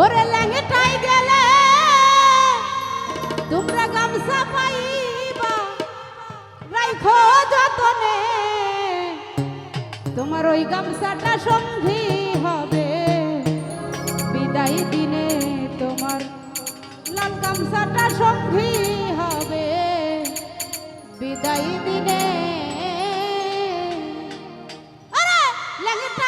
ওরে ল্যাংটাই গেলে তোমরা গামছা পাইবা, রাইখো যতনে। তোমার ওই গামছাটা সন্ধি হবে, বিদায় দিনে তোমার লাল গামছাটা সন্ধি হবে, বিদায় দিনে। আরে, ল্যাংটা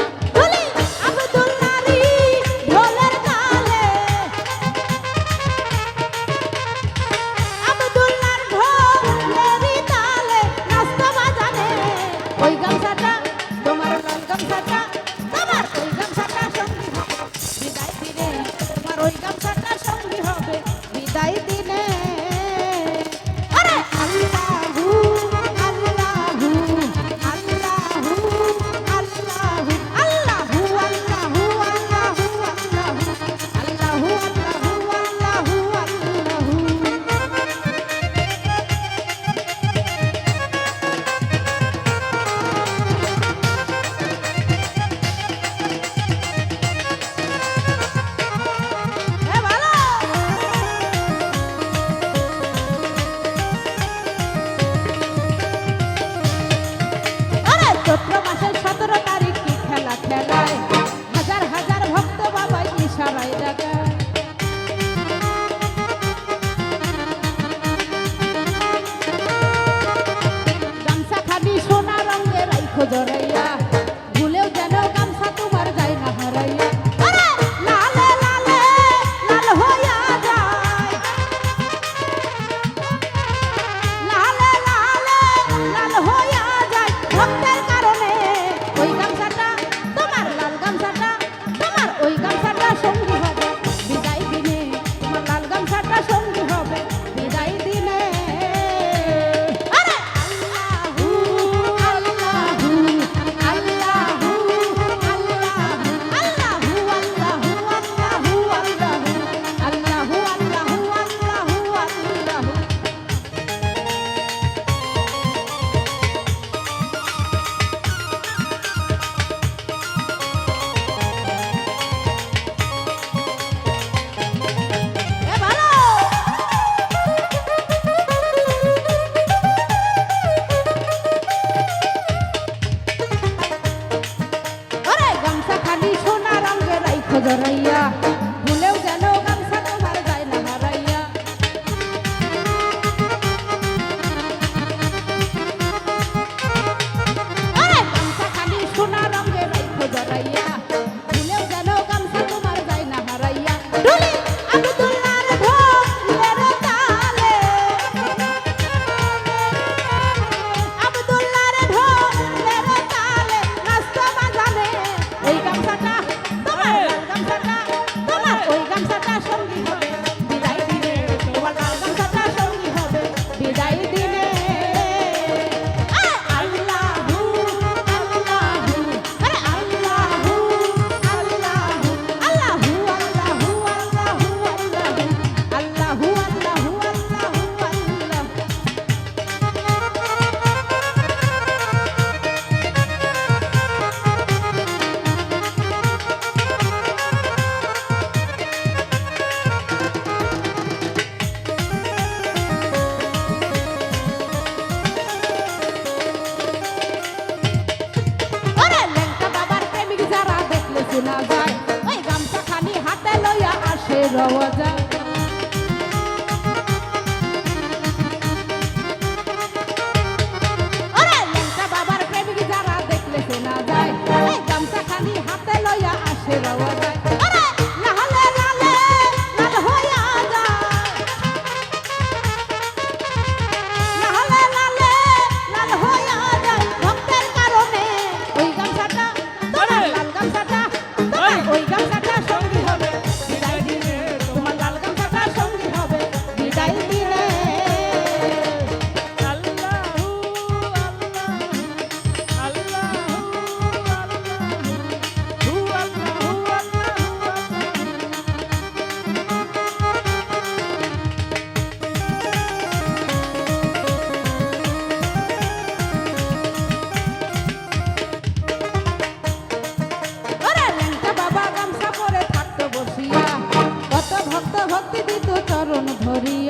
Up. পাওয়া যায় বাবার প্রেমিক যারা দেখলে না যায়। গামছা খালি হাতে লইয়া আসে বাবা যায়। চরণ ধরি।